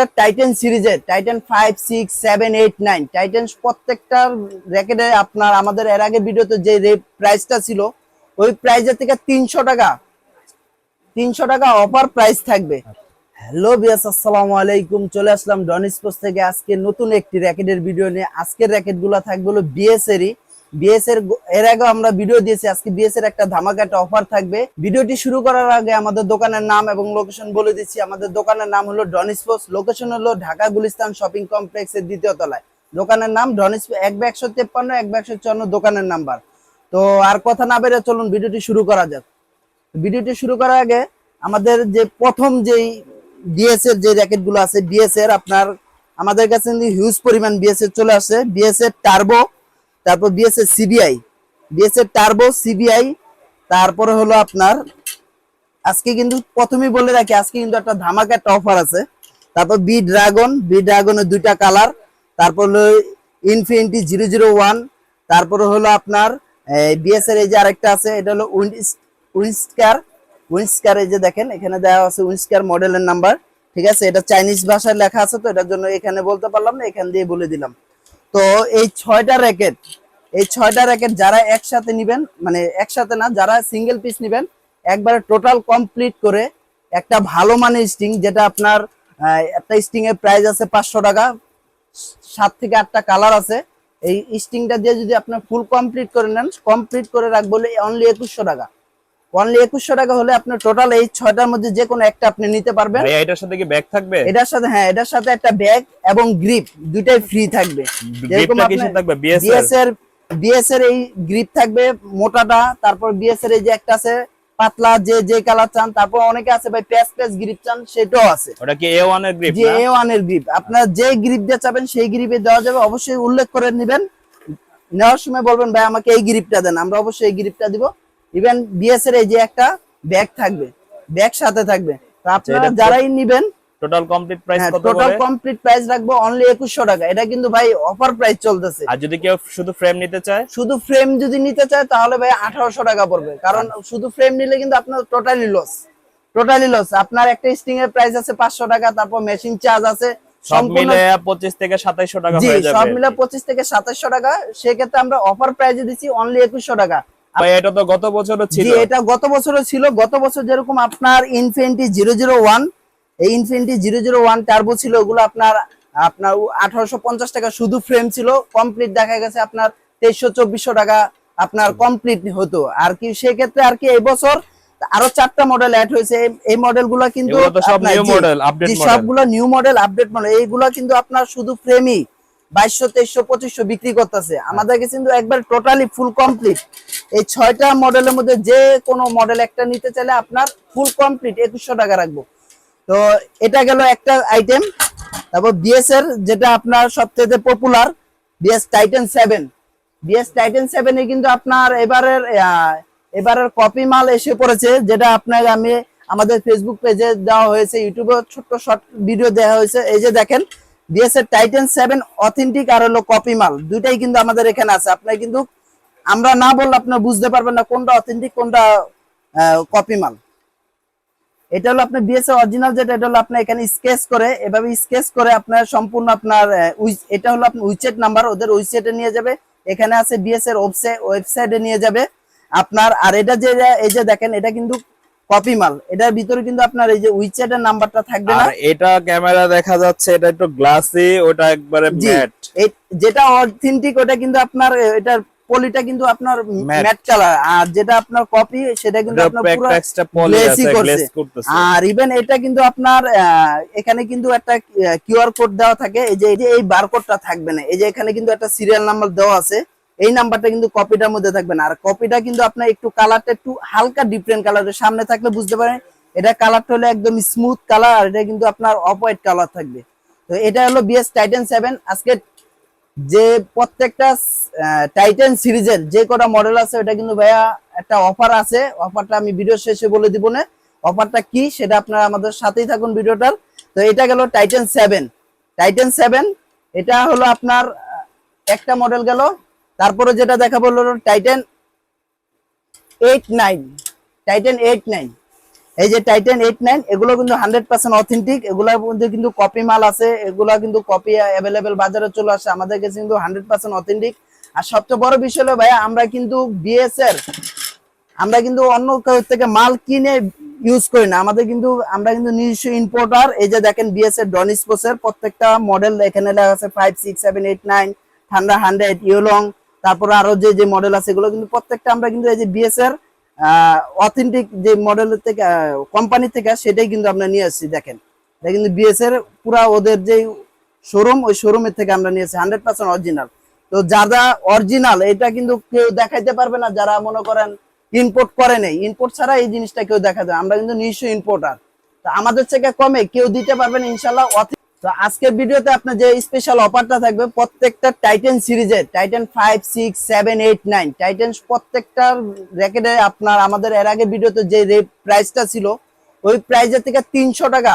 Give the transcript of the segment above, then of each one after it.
প্রত্যেকটা টাইটেন সিরিজের Titan five six seven eight nine Titan প্রত্যেকটার র্যাকেটে আপনার আমাদের এর আগে ভিডিওতে যে প্রাইসটা ছিল, ওই প্রাইসের থেকে তিনশো টাকা তিনশো টাকা অফার প্রাইস থাকবে। হ্যালো বিয়াস আসসালামু আলাইকুম, চলে আসলাম ডন স্পোর্টস থেকে। আজকে নতুন একটি র্যাকেটের ভিডিও নিয়ে। আজকের র্যাকেটগুলো থাকবে হলো বিএস এরই বিএস এর এর আগে আমরা ভিডিও দিয়েছি, আজকে বিএস এর একটা ধামাকা একটা অফার থাকবে। ভিডিওটি শুরু করার আগে আমাদের দোকানের নাম এবং লোকেশন বলে দিচ্ছি। আমাদের দোকানের নাম হলো ডন স্পোর্টস লোকেশন হলো ঢাকা গুলিস্তান শপিং কমপ্লেক্সের দ্বিতীয় তলায়। দোকানের নাম ডন স্পোর্টস এক একশো তেপ্পান্ন, এক একশো চুয়ান্ন দোকানের নাম্বার। তো আর কথা না বেড়ে চলুন ভিডিওটি শুরু করা যাক। ভিডিওটি শুরু করার আগে আমাদের যে প্রথম যেই বিএস এর যে র্যাকেটগুলো আছে বিএস এর আপনার আমাদের কাছে হিউজ পরিমাণ বিএস এর চলে আসে। বিএস এর টার্বো তারপর বিএস এর সিবিআই বিএস এর টার্বো সিবিআই তারপরে হলো আপনার, আজকে কিন্তু প্রথমেই বলে রাখি, আজকে কিন্তু একটা ধামাকা একটা অফার আছে। তারপর বি ড্রাগন বি ড্রাগনের দুইটা কালার তারপর হলো ইনফিনিটি জিরো জিরো ওয়ান তারপরে হলো আপনার বিএস এর এই যে আরেকটা আছে, এটা হলো উইন্সকার উইন্সকার এই যে দেখেন, এখানে দেওয়া আছে উইন্সকার মডেলের নাম্বার ঠিক আছে? এটা চাইনিজ ভাষায় লেখা আছে তো, এটার জন্য এখানে বলতে পারলাম না, এখান দিয়ে বলে দিলাম। তো এই ছয়টা র্যাকেট এই ছয়টা র্যাকেট যারা একসাথে নিবেন মানে একসাথে না, যারা সিঙ্গেল পিস নিবেন, একবারে টোটাল কমপ্লিট করে একটা ভালো মানের স্টিং যেটা আপনার একটা স্টিং এর প্রাইস আছে পাঁচশো টাকা, সাত থেকে আটটা কালার আছে। এই স্টিংটা দিয়ে যদি আপনার ফুল কমপ্লিট করে নেন কমপ্লিট করে রাখব অনলি একুশশো টাকা। অনলি একুশশো টাকা হলে আপনার টোটাল এই ছয়টার মধ্যে যে কোনো একটা আপনি নিতে পারবেন। ভাইয়া এটার সাথে কি ব্যাগ থাকবে? এটার সাথে হ্যাঁ এটার সাথে একটা ব্যাগ এবং গ্রিপ দুটাই ফ্রি থাকবে। যেরকম আপনার থাকবে? বিএস বিএস এর? বিএস এর এই গ্রিপ থাকবে মোটাটা তারপর এই যে একটা আছে পাতলা যে যে কালার চান তারপর অনেকে আছে ভাই প্যাচ প্যাচ গ্রিপ চান সেটাও আছে। ওটা কি এ এর গ্রিপ যে এ এর গ্রিপ আপনার যে গ্রিপ দিয়ে চাবেন সেই গ্রিপে দেওয়া যাবে। অবশ্যই উল্লেখ করে নেবেন। নেওয়ার সময় বলবেন ভাই আমাকে এই গ্রিপটা দেন আমরা অবশ্যই এই গ্রিপটা দিব। ইভেন বিএস এর এই যে একটা ব্যাগ থাকবে ব্যাগ সাথে থাকবে। তো আপনারা যারাই নিবেন টোটাল কমপ্লিট প্রাইস কত টোটাল কমপ্লিট প্রাইস রাখব অনলি একুশশো টাকা। এটা কিন্তু ভাই অফার প্রাইস চলতেছে। আর যদি কেউ শুধু ফ্রেম নিতে চায়? শুধু ফ্রেম যদি নিতে চায় তাহলে ভাই আঠারোশো টাকা পড়বে। কারণ শুধু ফ্রেম নিলে কিন্তু আপনার টোটালি লস টোটালি লস আপনার একটা স্টিং এর প্রাইস আছে পাঁচশো টাকা তারপর মেশিন চার্জ আছে সব মিলে পঁচিশ থেকে সাতাইশশো টাকা জি হয়ে সব মিলে পঁচিশ থেকে সাতাশশো টাকা। সেক্ষেত্রে আমরা অফার প্রাইজে দিচ্ছি অনলি একুশশো টাকা। ভাই এটা তো গত বছরও ছিল। জি এটা গত বছরও ছিল। গত বছর যেরকম আপনার ইনফিনিটি জিরো জিরো ওয়ান এই infinity zero zero one turbo ছিল ওগুলো আপনার আপনার আঠারোশো পঞ্চাশ টাকা শুধু ফ্রেম ছিল। কমপ্লিট দেখা গেছে আপনার তেইশশো চব্বিশশো টাকা আপনার কমপ্লিট হতো। আর কি সেক্ষেত্রে আর কি এই বছর আরও চারটা মডেল অ্যাড হয়েছে। এই- এই মডেলগুলো কিন্তু সবগুলো নিউ মডেল আপডেট মডেল এইগুলো কিন্তু আপনার শুধু ফ্রেমই বাইশশো, তেইশশো, পঁচিশশো বিক্রি করতেছে। আমাদের কাছে কিন্তু একবার টোটালি ফুল কমপ্লিট এই ছয়টা মডেলের মধ্যে যে কোনো মডেল একটা নিতে চাইলে আপনার ফুল কমপ্লিট একুশশো টাকা রাখব। তো এটা গেল একটা আইটেম তারপর বিএস এর যেটা আপনার সবচেয়ে popular BS Titan seven BS Titan seven সেভেনে কিন্তু আপনার এবারের এবারের কপি মাল এসে পড়েছে, যেটা আপনার আমি আমাদের ফেসবুক পেজে দেওয়া হয়েছে ইউটিউবে ছোট্ট শর্ট ভিডিও দেওয়া হয়েছে। এই যে দেখেন বিএস এর টাইটেন সেভেন অথেন্টিক আর হলো কপি মাল। দুইটাই কিন্তু আমাদের এখানে আছে। আপনার কিন্তু, আমরা না বললে আপনার বুঝতে পারবেন না কোনটা অথেন্টিক কোনটা কপি মাল। এটা হলো আপনার বিএস অরিজিনাল যেটা, এটা হলো আপনার এখানে স্কেচ করে। এভাবে স্কেচ করে আপনার সম্পূর্ণ আপনার এটা হলো আপনার উইচেট নাম্বার ওদের উইচেটে নিয়ে যাবে। এখানে আছে বিএস এর ওয়েবসাইটে নিয়ে যাবে। আপনার, আর এটা যে, এই যে দেখেন, এটা কিন্তু কপি মাল। এটার ভিতরে কিন্তু আপনার এই যে উইচেটের নাম্বারটা থাকবে না। আর এটা ক্যামেরা দেখা যাচ্ছে এটা একটু গ্লাসি ওটা একবারে ম্যাট। যেটা অথেন্টিক ওটা কিন্তু আপনার এটার পলিটা কিন্তু আপনার ম্যাট। কালার। আর যেটা আপনার কপি সেটা কিন্তু আপনার পুরো এক্সট্রা পলি আছে করছে। করতেছে। আর ইভেন এটা কিন্তু আপনার এখানে কিন্তু একটা কিউআর কোড দেওয়া থাকে। এই যে এই বারকোডটা থাকবে না। এই যে এখানে কিন্তু একটা সিরিয়াল নাম্বার দেওয়া আছে। এই নাম্বারটা কিন্তু কপিটার মধ্যে থাকবে না। আর কপিটা কিন্তু আপনার একটু কালারটা একটু হালকা ডিফারেন্ট কালারের সামনে থাকলে বুঝতে পারেন, এটা কালারটা হলো একদম স্মুথ কালার আর এটা কিন্তু আপনার অফ হোয়াইট কালার থাকবে। তো এটা হলো বিএস টাইটেন সেভেন আজকে যে প্রত্যেকটা টাইটেন সিরিজের যে কটা মডেল আছে, ওটা কিন্তু ভাইয়া একটা অফার আছে। অফারটা আমি ভিডিও শেষে বলে দিব না। অফারটা কি সেটা আপনারা আমাদের সাথেই থাকুন ভিডিওটার। তো এটা গেল টাইটেন সেভেন টাইটেন সেভেন এটা হলো আপনার একটা মডেল গেল তারপরে যেটা দেখা হলো Titan eight nine Titan eight nine এই যে টাইটেন এইট নাইন এগুলো কিন্তু হান্ড্রেড পার্সেন্ট অথেন্টিক এগুলোর মধ্যে কিন্তু কপি মাল আছে, এগুলো কিন্তু কপি অ্যাভেলেবেল বাজারে চলে আসে, আমাদের কাছে কিন্তু হান্ড্রেড পার্সেন্ট অথেন্টিক আর সবচেয়ে বড় বিষয় হলো ভাইয়া, আমরা কিন্তু বিএসএর আমরা কিন্তু অন্য থেকে মাল কিনে ইউজ করি না। আমাদের কিন্তু, আমরা কিন্তু নিজস্ব ইম্পোর্টার এই যে দেখেন বিএস এর ডনিসপোসের প্রত্যেকটা মডেল এখানে লেখা আছে five six seven eight nine ঠান্ডা হান্ড্রেড ইউলং তারপরে আরও যে যে মডেল আছে এগুলো কিন্তু প্রত্যেকটা আমরা কিন্তু এই যে বিএস এর অথেন্টিক যে মডেলের থেকে কোম্পানি থেকে সেটাই কিন্তু আমরা নিয়ে আসছি, দেখেন। এটা কিন্তু বিএস এর পুরা ওদের যে শোরুম ওই শোরুমের থেকে আমরা নিয়েছি হান্ড্রেড পার্সেন্ট অরিজিনাল তো যারা অরিজিনাল এটা কিন্তু কেউ দেখাইতে পারবে না, যারা মনে করেন ইম্পোর্ট করে নেই। ইম্পোর্ট ছাড়া এই জিনিসটা কেউ দেখা যায় আমরা কিন্তু নিজস্ব ইম্পোর্টার তো আমাদের থেকে কমে কেউ দিতে পারবেন ইনশাল্লাহ অথ- তো আজকের ভিডিওতে আপনার যে স্পেশাল অফারটা থাকবে প্রত্যেকটা টাইটেন সিরিজের Titan five six seven eight nine Titan প্রত্যেকটার র্যাকেটে আপনার আমাদের এর আগে ভিডিওতে যে প্রাইসটা ছিল ওই প্রাইসের থেকে তিনশো টাকা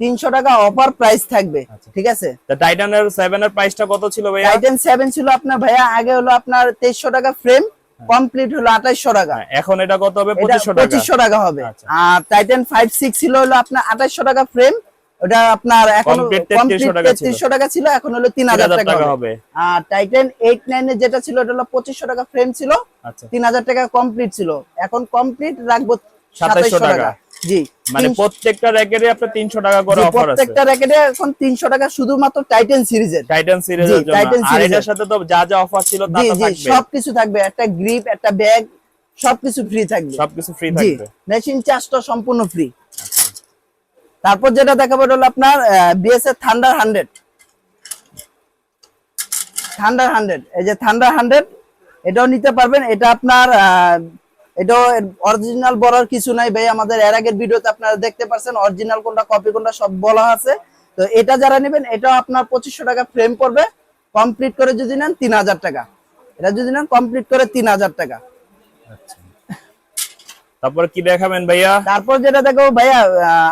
তিনশো টাকা অফার প্রাইস থাকবে ঠিক আছে? টাইটানের সেভেন এর প্রাইসটা কত ছিল ভাইয়া? টাইটেন সেভেন ছিল আপনার ভাইয়া আগে হলো আপনার তেইশশো টাকা ফ্রেম কমপ্লিট হলো আঠাইশশো টাকা। হ্যাঁ, এখন এটা কত হবে? পঁচিশশো টাকা। হবে। আচ্ছা। আর টাইটেন ফাইভ সিক্স ছিল হলো আপনার আঠাইশশো টাকা ফ্রেম ওটা আপনার এখন Complete কমপ্লিট 3300 টাকা ছিল। তেত্রিশশো টাকা ছিল এখন হলো তিন হাজার টাকা হবে। আর টাইটেন এইট নাইন এর যেটা ছিল ওটা হলো পঁচিশশো টাকা ফ্রেম ছিল। আচ্ছা। তিন হাজার টাকা কমপ্লিট ছিল। এখন কমপ্লিট রাখব 2700 সাতাইশশো টাকা। জি। মানে প্রত্যেকটা র্যাকেটে আপনার তিনশো টাকা করে অফার আছে। প্রত্যেকটা র্যাকেটে এখন তিনশো টাকা শুধুমাত্র টাইটেন সিরিজের। টাইটান সিরিজের জন্য। Titan আর এটার সাথে তো যা যা অফার ছিল তা থাকবে। সবকিছু থাকবে। একটা গ্রিপ একটা ব্যাগ সবকিছু ফ্রি থাকবে। সবকিছু ফ্রি থাকবে। মেশিন চার্জটা সম্পূর্ণ ফ্রি তারপর যেটা দেখাবো হলো আপনার বিএস এর থান্ডার হান্ড্রেড থান্ডার হান্ড্রেড এই যে থান্ডার হান্ড্রেড এটাও নিতে পারবেন। এটা আপনার এটাও অরিজিনাল বলার কিছু নাই ভাই। আমাদের এর আগের ভিডিওতে আপনারা দেখতে পাচ্ছেন অরিজিনাল কোনটা কপি কোনটা, সব বলা আছে। তো এটা যারা নেবেন, এটাও আপনার পঁচিশশো টাকা ফ্রেম পড়বে। কমপ্লিট করে যদি নেন, তিন হাজার টাকা। এটা যদি নেন কমপ্লিট করে তিন হাজার টাকা। তারপর কি দেখাবেন ভাইয়া? তারপর যেটা দেখো ভাইয়া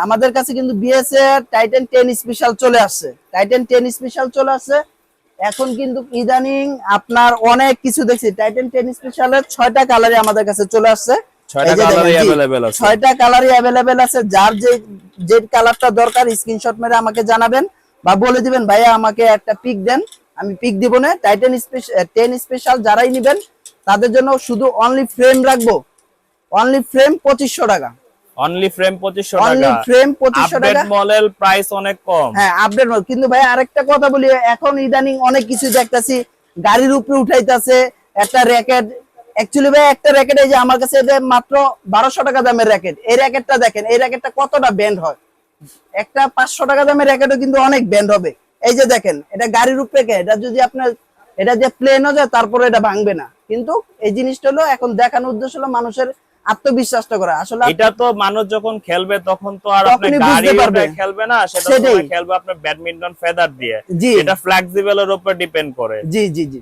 আমাদের কাছে কিন্তু বিএস এর টাইটেন টেন স্পেশাল চলে আসছে। টাইটেন টেন স্পেশাল চলে আসছে। এখন কিন্তু ইদানিং আপনার অনেক কিছু দেখছি। টাইটেন টেন স্পেশালের ছয়টা কালারই আমাদের কাছে চলে আসছে। ছয়টা কালারই অ্যাভেলেবেল আছে। যার যে যে কালারটা দরকার স্ক্রিনশট মেরে আমাকে জানাবেন বা বলে দিবেন ভাইয়া আমাকে একটা পিক দেন। আমি পিক দিব না। টাইটেন টেন স্পেশাল যারাই নেবেন তাদের জন্য শুধু অনলি ফ্রেম রাখব। অনলি ফ্রেম পঁচিশশো টাকা। অনলি ফ্রেম পঁচিশশো অনলি টাকা। ফ্রেম পঁচিশশো আপডেট টাকা। মডেল প্রাইস অনেক কম। হ্যাঁ আপডেট কিন্তু ভাই আরেকটা কথা বলি এখন ইদানিং অনেক কিছু দেখতাছি গাড়ির উপরে উঠাইতাছে একটা র্যাকেট অ্যাকচুয়ালি ভাই একটা র্যাকেট এই যে আমার কাছে এটা মাত্র বারোশো টাকা দামের র্যাকেট এই র্যাকেটটা দেখেন এই র্যাকেটটা কতটা ব্যান্ড হয়? একটা পাঁচশো টাকা দামের র্যাকেটও কিন্তু অনেক ব্যান্ড হবে। এই যে দেখেন এটা গাড়ির উপরে কে? এটা যদি আপনার এটা যে প্লেনও যায় তারপরে এটা ভাঙবে না। কিন্তু এই জিনিসটা হলো এখন দেখানোর উদ্দেশ্য হলো মানুষের আত্মবিশ্বাসটা করা। আসলে এটা তো মানুষ যখন খেলবে তখন তো আর তখনই গাড়ি পারবে। খেলবে না সেটা। খেলবে আপনার ব্যাডমিন্টন ফেদার দিয়ে। এটা ফ্লেক্সিবল এর উপর ডিপেন্ড করে। জি জি জি।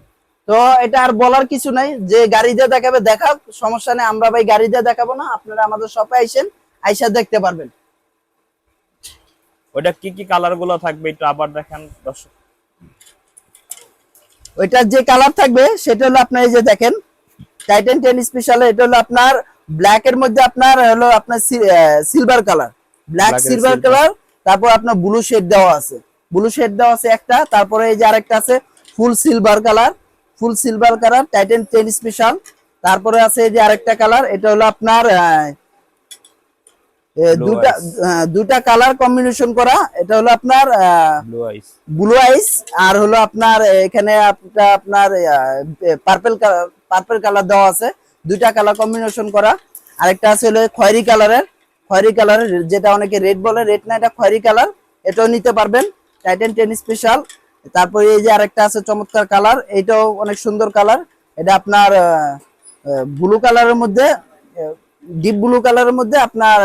তো এটা আর বলার কিছু নাই। যে গাড়ি দিয়ে দেখাবে দেখাক। সমস্যা নেই আমরা ভাই গাড়ি দিয়ে দেখাবো না। আপনারা আমাদের শপে আইসেন আইসা দেখতে পারবেন। ওটা কি কি কালারগুলো থাকবে একটু আবার দেখেন দর্শক। ওইটার যে কালার থাকবে সেটা হলো আপনার এই যে দেখেন টাইটান টেন স্পেশাল এটা হলো আপনার ব্ল্যাক এর মধ্যে আপনার হলো আপনার silver colour black silver colour তারপর আপনার ব্লু শেড দেওয়া আছে। ব্লু শেড দেওয়া আছে একটা তারপরে এই যে আরেকটা আছে full silver colour full silver colour Titan ten special তারপরে আছে এই যে আরেকটা কালার এটা হলো আপনার দুটা দুটা কালার কম্বিনেশন করা। এটা হলো আপনার ব্লু আইস ব্লু আইস আর হলো আপনার এখানে আপনার আপনার পার্পল পার্পল কালার দেওয়া আছে। দুইটা কালার কম্বিনেশন করা। আরেকটা আছে হলো খয়েরি কালারের। খয়েরি কালারের যেটা অনেকে রেড বলে রেড না, এটা খয়েরি কালার। এটাও নিতে পারবেন। টাইটেন টেন স্পেশাল তারপরে এই যে আরেকটা আছে চমৎকার কালার এটাও অনেক সুন্দর কালার এটা আপনার ব্লু কালারের মধ্যে ডিপ ব্লু কালারের মধ্যে আপনার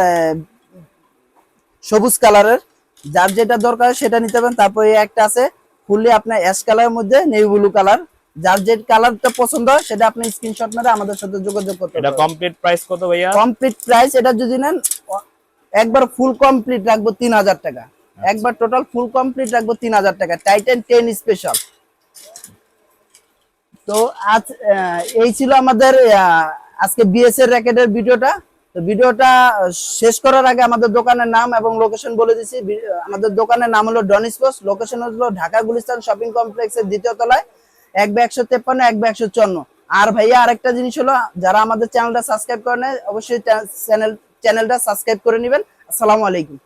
সবুজ কালারের যার যেটা দরকার সেটা নিতে পারেন। তারপরে একটা আছে ফুললি আপনার অ্যাশ কালারের মধ্যে নেভি ব্লু কালার যার যে কালারটা পছন্দ হয় সেটা আপনি স্ক্রিনশট মেরে আমাদের সাথে যোগাযোগ করতে এটা কমপ্লিট প্রাইস কত ভাইয়া? কমপ্লিট প্রাইস এটা যদি নেন একবার ফুল কমপ্লিট রাখব তিন হাজার টাকা। একবার টোটাল ফুল কমপ্লিট রাখব তিন হাজার টাকা। টাইটেন টেন স্পেশাল তো আজ এই ছিল আমাদের আজকে বিএস এর র্যাকেটের ভিডিওটা। তো ভিডিওটা শেষ করার আগে আমাদের দোকানের নাম এবং লোকেশন বলে দিচ্ছি বি- আমাদের দোকানের নাম হলো ডনিস পোস্ট লোকেশন হলো ঢাকা গুলিস্তান শপিং কমপ্লেক্সের দ্বিতীয় তলায়। এক একশো তেপ্পান্ন, এক একশো চুয়ান্ন। আর ভাইয়া, আরেকটা জিনিস হলো, যারা আমাদের চ্যানেলটা সাবস্ক্রাইব করে নেয়, অবশ্যই চ্যানেল চ্যানেলটা সাবস্ক্রাইব করে নেবেন। আসসালামু আলাইকুম।